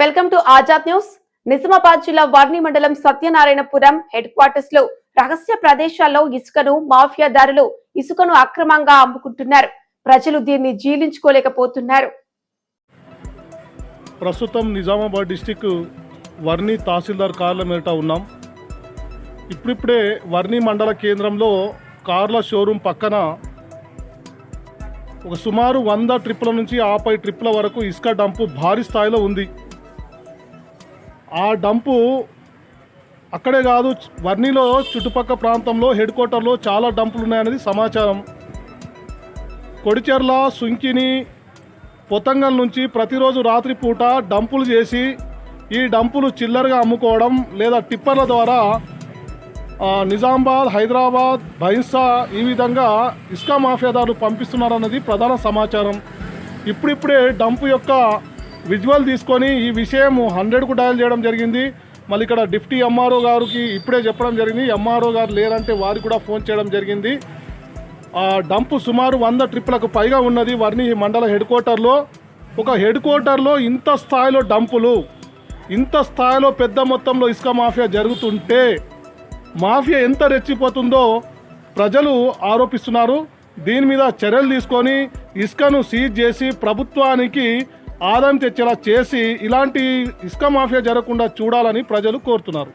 Welcome to Azad news. Nizamabad జిల్లా వర్ణి మండలం Satyanarayanapuram head క్వార్టర్స్లో రహస్య ప్రదేశాల్లో ఇసుకను మాఫియాదారులు ఇసుకను అక్రమంగా అమ్ముకుంటున్నారు. ప్రజలు దీన్ని జీర్ణించుకోలేకపోతున్నారు. ప్రస్తుతం నిజామాబాద్ డిస్టిక్ వర్ణి తహసీల్దార్ కార్ల మీదట ఉన్నాం. ఇప్పుడిప్పుడే వర్ణి మండల కేంద్రంలో కార్ల షోరూమ్ పక్కన ఒక సుమారు వంద ట్రిప్పుల నుంచి ఆపై ట్రిప్పుల వరకు ఇసుక డంపు భారీ స్థాయిలో ఉంది. ఆ డంపు అక్కడే కాదు వర్ణిలో చుట్టుపక్క ప్రాంతంలో హెడ్ క్వార్టర్లో చాలా డంపులు ఉన్నాయనేది సమాచారం. కొడిచెర్ల సుంకిని పొతంగల్ నుంచి ప్రతిరోజు రాత్రిపూట డంపులు చేసి ఈ డంపులు చిల్లరగా అమ్ముకోవడం లేదా టిప్పర్ల ద్వారా నిజామాబాద్ హైదరాబాద్ బైన్సా ఈ విధంగా ఇసుక మాఫియాదారులు పంపిస్తున్నారన్నది ప్రధాన సమాచారం. ఇప్పుడిప్పుడే డంపు యొక్క విజువల్ తీసుకొని ఈ విషయం హండ్రెడ్కు డయల్ చేయడం జరిగింది. మళ్ళీ ఇక్కడ డిప్టీ ఎంఆర్ఓ గారికి ఇప్పుడే చెప్పడం జరిగింది. ఎంఆర్ఓ గారు లేరంటే వారికి కూడా ఫోన్ చేయడం జరిగింది. ఆ డంపు సుమారు వంద ట్రిప్పులకు పైగా ఉన్నది వర్ణి మండల హెడ్ క్వార్టర్లో. ఒక హెడ్ క్వార్టర్లో ఇంత స్థాయిలో డంపులు ఇంత స్థాయిలో పెద్ద మొత్తంలో ఇసుక మాఫియా జరుగుతుంటే మాఫియా ఎంత రెచ్చిపోతుందో ప్రజలు ఆరోపిస్తున్నారు. దీని మీద చర్యలు తీసుకొని ఇసుకను సీజ్ చేసి ప్రభుత్వానికి ఆదాయం తెచ్చేలా చేసి ఇలాంటి ఇసుక మాఫియా జరగకుండా చూడాలని ప్రజలు కోరుతున్నారు.